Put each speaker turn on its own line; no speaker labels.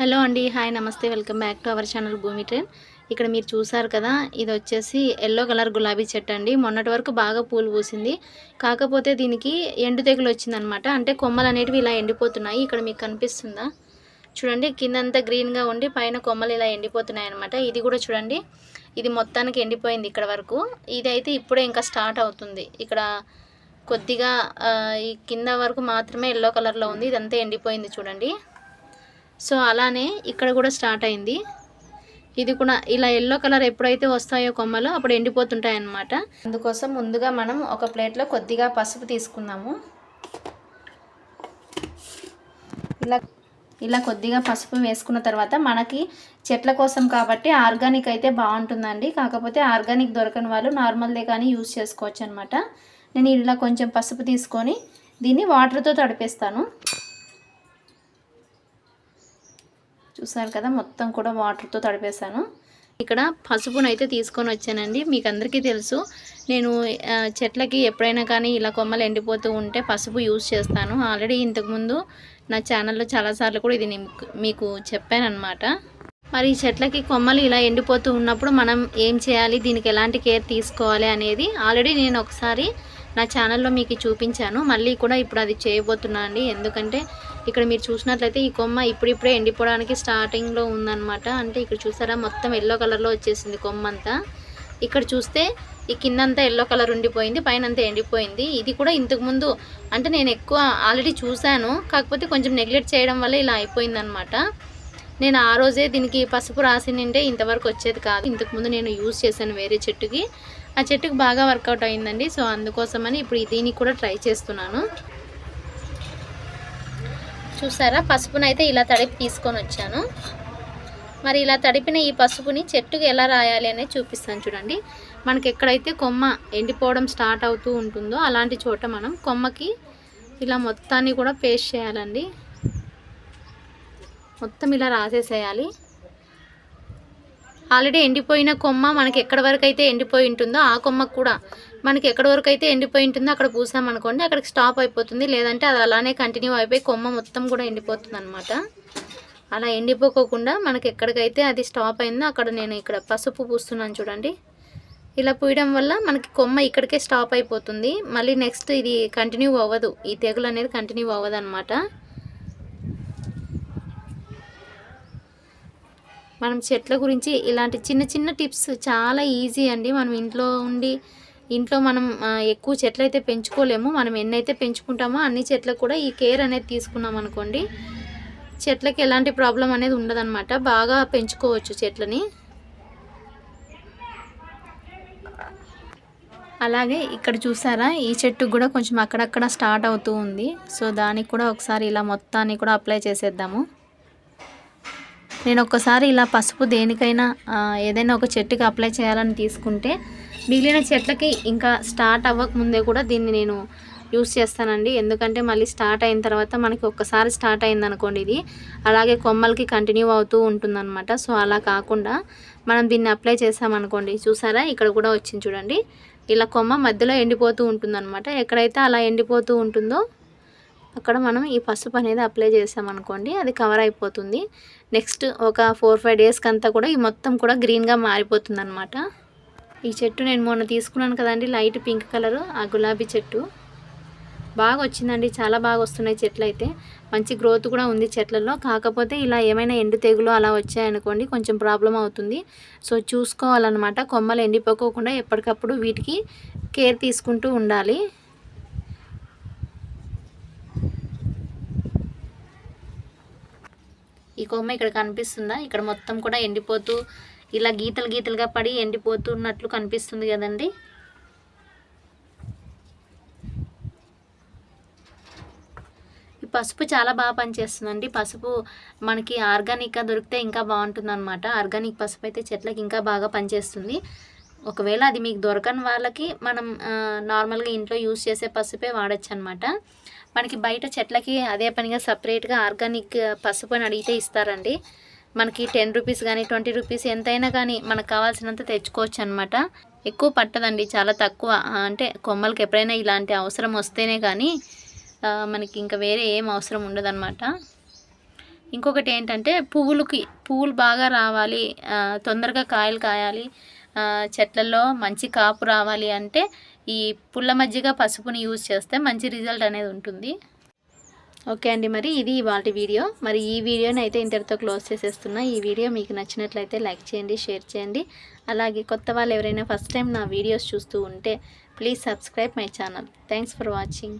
Hello అండి hi నమస్తే welcome back to our channel Bhoomi train ఇక్కడ మీరు చూసారు కదా ఇది వచ్చేసి ఎల్లో కలర్ గులాబీ చెట్టు అండి. మొన్నటి వరకు బాగా పూలు పూసింది. కాకపోతే దీనికి ఎండు తెగులు వచ్చిందనమాట. అంటే కొమ్మలు అనేటివి ఇలా ఎండిపోతున్నాయి. ఇక్కడ మీకు కనిపిస్తుందా? చూడండి కిందంతా గ్రీన్గా ఉండి పైన కొమ్మలు ఇలా ఎండిపోతున్నాయి అనమాట ఇది కూడా చూడండి ఇది మొత్తానికి ఎండిపోయింది ఇక్కడ వరకు. ఇది అయితే ఇప్పుడే ఇంకా స్టార్ట్ అవుతుంది. ఇక్కడ కొద్దిగా ఈ కింద వరకు మాత్రమే ఎల్లో కలర్లో ఉంది. ఇదంతా ఎండిపోయింది చూడండి. సో అలానే ఇక్కడ కూడా స్టార్ట్ అయింది. ఇది కూడా ఇలా ఎల్లో కలర్ ఎప్పుడైతే వస్తాయో కొమ్మలు అప్పుడు ఎండిపోతుంటాయి అన్నమాట అందుకోసం ముందుగా మనం ఒక ప్లేట్లో కొద్దిగా పసుపు తీసుకుందాము. ఇలా ఇలా కొద్దిగా పసుపు వేసుకున్న తర్వాత మనకి చెట్ల కోసం కాబట్టి ఆర్గానిక్ అయితే బాగుంటుందండి. కాకపోతే ఆర్గానిక్ దొరకని వాళ్ళు నార్మల్దే కానీ యూజ్ చేసుకోవచ్చు అనమాట నేను ఇలా కొంచెం పసుపు తీసుకొని దీన్ని వాటర్తో తడిపేస్తాను. చూసారు కదా మొత్తం కూడా వాటర్తో తడిపేశాను. ఇక్కడ పసుపును అయితే తీసుకొని వచ్చానండి. మీకు అందరికీ తెలుసు నేను చెట్లకి ఎప్పుడైనా కానీ ఇలా కొమ్మలు ఎండిపోతూ ఉంటే పసుపు యూజ్ చేస్తాను. ఆల్రెడీ ఇంతకుముందు నా ఛానల్లో చాలాసార్లు కూడా ఇది మీకు చెప్పానమాట మరి ఈ చెట్లకి కొమ్మలు ఇలా ఎండిపోతూ ఉన్నప్పుడు మనం ఏం చేయాలి దీనికి ఎలాంటి కేర్ తీసుకోవాలి అనేది ఆల్రెడీ నేను ఒకసారి నా ఛానల్లో మీకు చూపించాను. మళ్ళీ కూడా ఇప్పుడు అది చేయబోతున్నా అండి. ఎందుకంటే ఇక్కడ మీరు చూసినట్లయితే ఈ కొమ్మ ఇప్పుడిప్పుడే ఎండిపోవడానికి స్టార్టింగ్లో ఉందన్నమాట. అంటే ఇక్కడ చూసారా? మొత్తం ఎల్లో కలర్లో వచ్చేసింది కొమ్మ అంతా ఇక్కడ చూస్తే ఈ కిందంతా ఎల్లో కలర్ ఉండిపోయింది పైన అంతా ఎండిపోయింది. ఇది కూడా ఇంతకు ముందు అంటే నేను ఎక్కువ ఆల్రెడీ చూశాను. కాకపోతే కొంచెం నెగ్లెక్ట్ చేయడం వల్ల ఇలా అయిపోయిందనమాట నేను ఆ రోజే దీనికి పసుపు రాసి నింటే ఇంతవరకు వచ్చేది కాదు. ఇంతకుముందు నేను యూజ్ చేశాను వేరే చెట్టుకి. ఆ చెట్టుకి బాగా వర్కౌట్ అయిందండి. సో అందుకోసమని ఇప్పుడు దీనికి కూడా ట్రై చేస్తున్నాను. చూసారా? పసుపునైతే ఇలా తడిపి తీసుకొని వచ్చాను. మరి ఇలా తడిపిన ఈ పసుపుని చెట్టుకి ఎలా రాయాలి అనేది చూపిస్తాను చూడండి. మనకి ఎక్కడైతే కొమ్మ ఎండిపోవడం స్టార్ట్ అవుతూ ఉంటుందో అలాంటి చోట మనం కొమ్మకి ఇలా మొత్తాన్ని కూడా పేస్ట్ చేయాలండి. మొత్తం ఇలా రాసేసేయాలి. ఆల్రెడీ ఎండిపోయిన కొమ్మ మనకి ఎక్కడి వరకు అయితే ఎండిపోయి ఉంటుందో ఆ కొమ్మకు కూడా మనకి ఎక్కడి వరకు అయితే ఎండిపోయి ఉంటుందో అక్కడ పూసామనుకోండి అక్కడికి స్టాప్ అయిపోతుంది. లేదంటే అది అలానే కంటిన్యూ అయిపోయి కొమ్మ మొత్తం కూడా ఎండిపోతుంది అనమాట అలా ఎండిపోకోకుండా మనకి ఎక్కడికైతే అది స్టాప్ అయిందో అక్కడ నేను ఇక్కడ పసుపు పూస్తున్నాను చూడండి. ఇలా పూయడం వల్ల మనకి కొమ్మ ఇక్కడికే స్టాప్ అయిపోతుంది. మళ్ళీ నెక్స్ట్ ఇది కంటిన్యూ అవ్వదు. ఈ తెగులు అనేది కంటిన్యూ అవ్వదు అనమాట మనం చెట్ల గురించి ఇలాంటి చిన్న చిన్న టిప్స్ చాలా ఈజీ అండి. మనం ఇంట్లో ఉండి ఇంట్లో మనం ఎక్కువ చెట్లు అయితే పెంచుకోలేము. మనం ఎన్నైతే పెంచుకుంటామో అన్ని చెట్లకు కూడా ఈ కేర్ అనేది తీసుకున్నాం అనుకోండి చెట్లకి ఎలాంటి ప్రాబ్లం అనేది ఉండదన్నమాట. బాగా పెంచుకోవచ్చు చెట్లని. అలాగే ఇక్కడ చూసారా ఈ చెట్టు కూడా కొంచెం అక్కడక్కడ స్టార్ట్ అవుతూ ఉంది. సో దానికి కూడా ఒకసారి ఇలా మొత్తాన్ని కూడా అప్లై చేసేద్దాము. నేను ఒక్కసారి ఇలా పసుపు దేనికైనా ఏదైనా ఒక చెట్టుకి అప్లై చేయాలని తీసుకుంటే మిగిలిన చెట్లకి ఇంకా స్టార్ట్ అవ్వక ముందే కూడా దీన్ని నేను యూస్ చేస్తానండి. ఎందుకంటే మళ్ళీ స్టార్ట్ అయిన తర్వాత మనకి ఒక్కసారి స్టార్ట్ అయింది అనుకోండి ఇది. అలాగే కొమ్మలకి కంటిన్యూ అవుతూ ఉంటుందన్నమాట. సో అలా కాకుండా మనం దీన్ని అప్లై చేసామనుకోండి చూసారా? ఇక్కడ కూడా వచ్చింది చూడండి. ఇలా కొమ్మ మధ్యలో ఎండిపోతూ ఉంటుందన్నమాట. ఎక్కడైతే అలా ఎండిపోతూ ఉంటుందో అక్కడ మనం ఈ పసుపు అనేది అప్లై చేసామనుకోండి అది కవర్ అయిపోతుంది. నెక్స్ట్ ఒక ఫోర్ ఫైవ్ డేస్కి అంతా కూడా ఈ మొత్తం కూడా గ్రీన్గా మారిపోతుంది అనమాట ఈ చెట్టు నేను మొన్న తీసుకున్నాను కదండి లైట్ పింక్ కలర్ ఆ గులాబీ చెట్టు. బాగా వచ్చిందండి చాలా బాగా వస్తున్నాయి చెట్లు అయితే. మంచి గ్రోత్ కూడా ఉంది చెట్లలో. కాకపోతే ఇలా ఏమైనా ఎండు తెగులు అలా వచ్చాయనుకోండి కొంచెం ప్రాబ్లం అవుతుంది. సో చూసుకోవాలన్నమాట. కొమ్మలు ఎండిపోకోకుండా ఎప్పటికప్పుడు వీటికి కేర్ తీసుకుంటూ ఉండాలి. ఈ కొమ్మ ఇక్కడ కనిపిస్తుందా? ఇక్కడ మొత్తం కూడా ఎండిపోతూ ఇలా గీతలు గీతలుగా పడి ఎండిపోతున్నట్లు కనిపిస్తుంది కదండి. ఈ పసుపు చాలా బాగా పనిచేస్తుందండి. పసుపు మనకి ఆర్గానిక్గా దొరికితే ఇంకా బాగుంటుంది అనమాట ఆర్గానిక్ పసుపు అయితే చెట్లకి ఇంకా బాగా పనిచేస్తుంది. ఒకవేళ అది మీకు దొరకని వాళ్ళకి మనం నార్మల్గా ఇంట్లో యూస్ చేసే పసుపే వాడచ్చు అనమాట మనకి బయట చెట్లకి అదే పనిగా సపరేట్గా ఆర్గానిక్ పసుపు అని అడిగితే ఇస్తారండి. మనకి టెన్ రూపీస్ కానీ ట్వంటీ రూపీస్ ఎంతైనా కానీ మనకు కావాల్సినంత తెచ్చుకోవచ్చు అనమాట ఎక్కువ పట్టదండి చాలా తక్కువ. అంటే కొమ్మలకి ఎప్పుడైనా ఇలాంటి అవసరం వస్తేనే కానీ మనకి ఇంకా వేరే ఏం అవసరం ఉండదన్నమాట. ఇంకొకటి ఏంటంటే పువ్వులకి పువ్వులు బాగా రావాలి తొందరగా కాయలు కాయాలి చెట్లలో మంచి కాపు రావాలి అంటే ఈ పుల్ల మజ్జిగ పసుపుని యూజ్ చేస్తే మంచి రిజల్ట్ అనేది ఉంటుంది. ఓకే అండి మరి ఇది ఇవాళ వీడియో. మరి ఈ వీడియోని అయితే ఇంతటితో క్లోజ్ చేసేస్తున్నా. ఈ వీడియో మీకు నచ్చినట్లయితే లైక్ చేయండి షేర్ చేయండి. అలాగే కొత్త వాళ్ళు ఎవరైనా ఫస్ట్ టైం నా వీడియోస్ చూస్తూ ఉంటే please subscribe my channel. Thanks for watching.